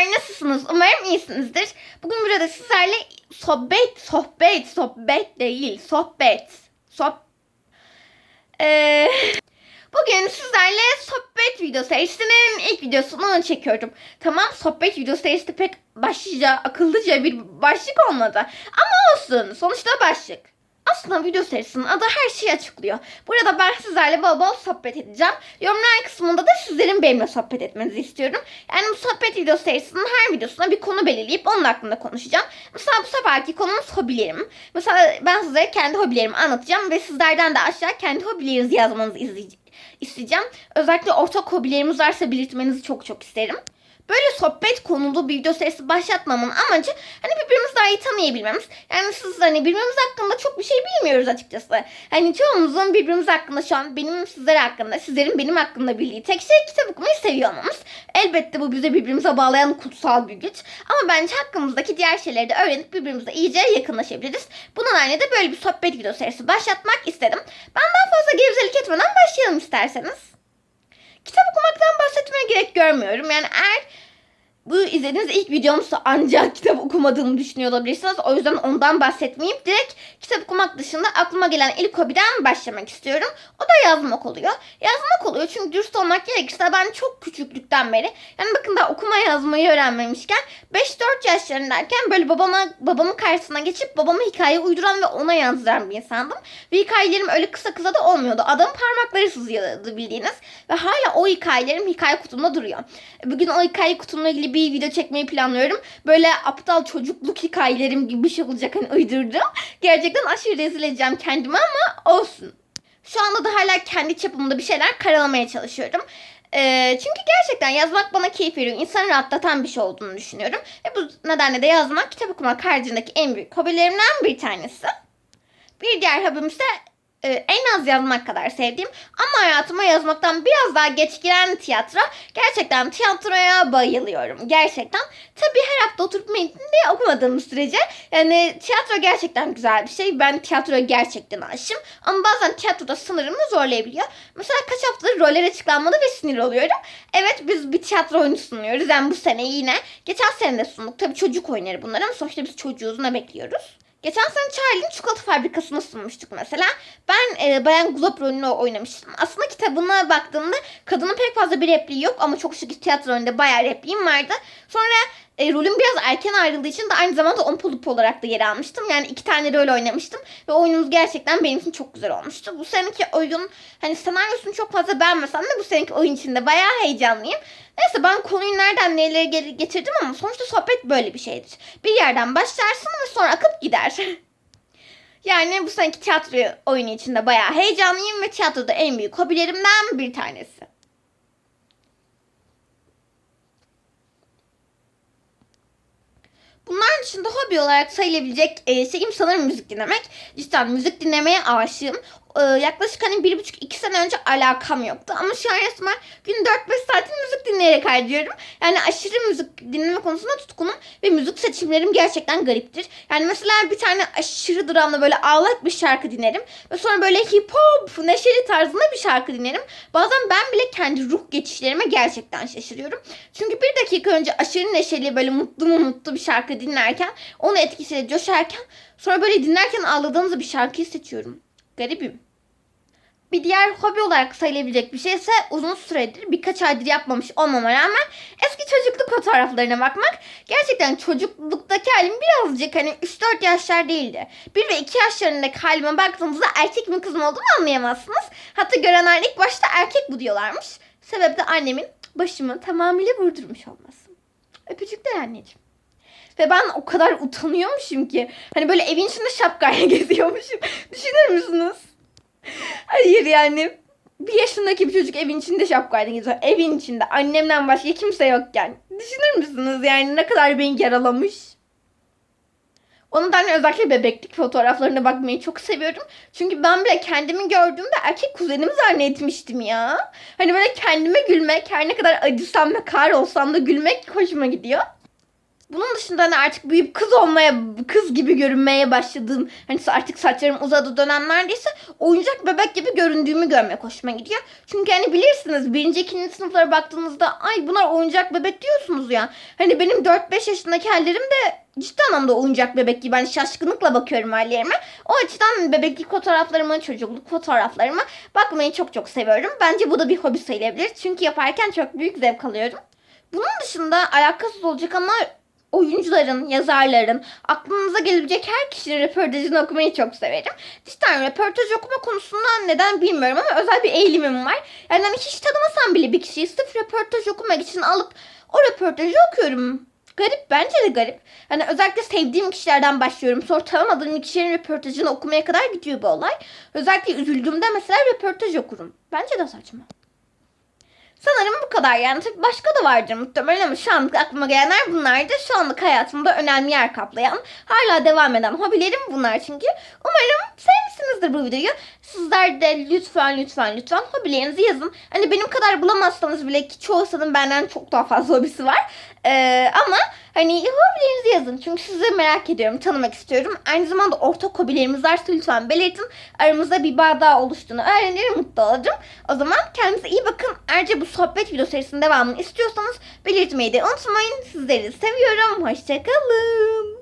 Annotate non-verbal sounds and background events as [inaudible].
Merhabalar nasılsınız? Umarım iyisinizdir. Bugün burada sizlerle sohbet, sohbet, sohbet değil, sohbet, soh... Ee, bugün sizlerle sohbet video serisinin ilk videosunu çekiyorum. Tamam sohbet video serisi pek başlıca, akıllıca bir başlık olmadı. Ama olsun sonuçta başlık. Aslında video serisinin adı her şeyi açıklıyor. Burada ben sizlerle bol bol sohbet edeceğim. Yorumlar kısmında da sizlerin benimle sohbet etmenizi istiyorum. Yani bu sohbet video serisinin her videosuna bir konu belirleyip onun hakkında konuşacağım. Mesela bu seferki konumuz hobilerim. Mesela ben size kendi hobilerimi anlatacağım ve sizlerden de aşağı kendi hobilerinizi yazmanızı isteyeceğim. Özellikle ortak hobilerimiz varsa belirtmenizi çok çok isterim. Böyle sohbet konulu bir video serisi başlatmamın amacı hani birbirimizi daha iyi tanıyabilmemiz. Yani siz hani birbirimiz hakkında çok bir şey bilmiyoruz açıkçası. Hani çoğumuzun birbirimiz hakkında şu an benim sizler hakkında, sizlerin benim hakkında bildiği tek şey kitap okumayı seviyor olmamız. Elbette bu bize birbirimize bağlayan kutsal bir güç. Ama bence hakkımızdaki diğer şeyleri de öğrenip birbirimize iyice yakınlaşabiliriz. Bunun aynı de böyle bir sohbet video serisi başlatmak istedim. Ben daha fazla gevezelik etmeden başlayalım isterseniz. Kitap okumaktan bahsetmeye gerek görmüyorum. Yani eğer bu izlediğiniz ilk videomsa ancak kitap okumadığımı düşünüyor olabilirsiniz. O yüzden ondan bahsetmeyip direkt kitap okumak dışında aklıma gelen ilk hobiden başlamak istiyorum. O da yazmak oluyor. Yazmak oluyor çünkü dürüst olmak gerekirse ben çok küçüklükten beri yani bakın da okuma yazmayı öğrenmemişken 5-4 yaşlarındayken böyle babama babamın karşısına geçip babama hikaye uyduran ve ona yazdıran bir insandım. Ve hikayelerim öyle kısa kısa da olmuyordu. Adamın parmakları sızıyordu bildiğiniz. Ve hala o hikayelerim hikaye kutumda duruyor. Bugün o hikaye kutumla ilgili bir video çekmeyi planlıyorum. Böyle aptal çocukluk hikayelerim gibi bir şey olacak hani uydurdum. Gerçekten aşırı rezil edeceğim kendimi ama olsun. Şu anda da hala kendi çapımda bir şeyler karalamaya çalışıyorum. Ee, çünkü gerçekten yazmak bana keyif veriyor. İnsanı rahatlatan bir şey olduğunu düşünüyorum. Ve bu nedenle de yazmak, kitap okumak haricindeki en büyük hobilerimden bir tanesi. Bir diğer hobim ise e, en az yazmak kadar sevdiğim ama hayatıma yazmaktan biraz daha geç giren tiyatro. Gerçekten tiyatroya bayılıyorum. Gerçekten. Tabii her hafta oturup metninde okumadığım sürece yani tiyatro gerçekten güzel bir şey. Ben tiyatroya gerçekten aşığım. Ama bazen tiyatroda sınırımı zorlayabiliyor. Mesela kaç haftadır roller açıklanmadı ve sinir oluyorum. Evet biz bir tiyatro oyunu sunuyoruz. Yani bu sene yine. Geçen sene de sunduk. Tabii çocuk oyunları bunlar ama sonuçta biz çocuğuz ne bekliyoruz? Geçen sene Charlie'nin çikolata fabrikasını sunmuştuk mesela. Ben e, Bayan Glob rolünü oynamıştım. Aslında kitabına baktığımda kadının pek fazla bir repliği yok ama çok şık tiyatro oyununda bayağı repliğim vardı. Sonra e, rolüm biraz erken ayrıldığı için de aynı zamanda Ompulup olarak da yer almıştım. Yani iki tane rol oynamıştım ve oyunumuz gerçekten benim için çok güzel olmuştu. Bu seneki oyun hani senaryosunu çok fazla beğenmesem de bu seneki oyun için de bayağı heyecanlıyım. Neyse ben konuyu nereden geri getirdim ama sonuçta sohbet böyle bir şeydir. Bir yerden başlarsın ve sonra akıp gider. [laughs] yani bu seneki tiyatro oyunu için de bayağı heyecanlıyım ve tiyatroda en büyük hobilerimden bir tanesi. Bunlar dışında hobi olarak sayılabilecek şeyim sanırım müzik dinlemek. Cidden müzik dinlemeye aşığım. E, yaklaşık hani bir buçuk iki sene önce alakam yoktu. Ama şu an resmen gün 4-5 saatini müzik dinleyerek harcıyorum. Yani aşırı müzik dinleme konusunda tutkunum. Ve müzik seçimlerim gerçekten gariptir. Yani mesela bir tane aşırı dramlı böyle ağlak bir şarkı dinlerim. Ve sonra böyle hip hop neşeli tarzında bir şarkı dinlerim. Bazen ben bile kendi ruh geçişlerime gerçekten şaşırıyorum. Çünkü bir dakika önce aşırı neşeli böyle mutlu mu mutlu bir şarkı dinlerken onun etkisiyle coşarken sonra böyle dinlerken ağladığımız bir şarkıyı seçiyorum. Garibim. Bir diğer hobi olarak sayılabilecek bir şey ise uzun süredir birkaç aydır yapmamış olmama rağmen eski çocukluk fotoğraflarına bakmak. Gerçekten çocukluktaki halim birazcık hani 3-4 yaşlar değildi. 1 ve 2 yaşlarındaki halime baktığınızda erkek mi kız mı olduğunu anlayamazsınız. Hatta görenler ilk başta erkek bu diyorlarmış. Sebep de annemin başımı tamamıyla vurdurmuş olması. Öpücükler anneciğim. Ve ben o kadar utanıyormuşum ki. Hani böyle evin içinde şapkayla [laughs] geziyormuşum. Düşünür müsünüz? Hayır yani. Bir yaşındaki bir çocuk evin içinde şapkayla geziyor. Evin içinde. Annemden başka kimse yokken. Düşünür müsünüz yani ne kadar beni yaralamış? O nedenle özellikle bebeklik fotoğraflarına bakmayı çok seviyorum. Çünkü ben bile kendimi gördüğümde erkek kuzenimi zannetmiştim ya. Hani böyle kendime gülmek, her ne kadar acısam ve kar olsam da gülmek hoşuma gidiyor. Bunun dışında hani artık büyüyüp kız olmaya, kız gibi görünmeye başladığım, hani artık saçlarım uzadı dönemlerdeyse oyuncak bebek gibi göründüğümü görmek hoşuma gidiyor. Çünkü hani bilirsiniz birinci, ikinci sınıflara baktığınızda ay bunlar oyuncak bebek diyorsunuz ya. Hani benim 4-5 yaşındaki hallerim de ciddi anlamda oyuncak bebek gibi. Hani şaşkınlıkla bakıyorum hallerime. O açıdan bebeklik fotoğraflarıma, çocukluk fotoğraflarıma bakmayı çok çok seviyorum. Bence bu da bir hobi sayılabilir. Çünkü yaparken çok büyük zevk alıyorum. Bunun dışında alakasız olacak ama oyuncuların, yazarların, aklınıza gelebilecek her kişinin röportajını okumayı çok severim. Cidden röportaj okuma konusunda neden bilmiyorum ama özel bir eğilimim var. Yani hani hiç tanımasam bile bir kişiyi sırf röportaj okumak için alıp o röportajı okuyorum. Garip bence de garip. Hani özellikle sevdiğim kişilerden başlıyorum. Sonra tanımadığım kişilerin röportajını okumaya kadar gidiyor bu olay. Özellikle üzüldüğümde mesela röportaj okurum. Bence de saçma. Sanırım bu kadar yani. Tabii başka da vardır muhtemelen ama şu anlık aklıma gelenler bunlardı. Şu anlık hayatımda önemli yer kaplayan, hala devam eden hobilerim bunlar çünkü. Umarım sevmişsinizdir bu videoyu. Sizler de lütfen lütfen lütfen hobilerinizi yazın. Hani benim kadar bulamazsanız bile ki çoğu insanın benden çok daha fazla hobisi var. Ee, ama hani hobilerinizi yazın. Çünkü sizi merak ediyorum, tanımak istiyorum. Aynı zamanda ortak hobilerimiz varsa lütfen belirtin. Aramızda bir bağ daha oluştuğunu öğrenirim, mutlu olacağım. O zaman kendinize iyi bakın. Ayrıca bu sohbet video serisinin devamını istiyorsanız belirtmeyi de unutmayın. Sizleri seviyorum. Hoşçakalın.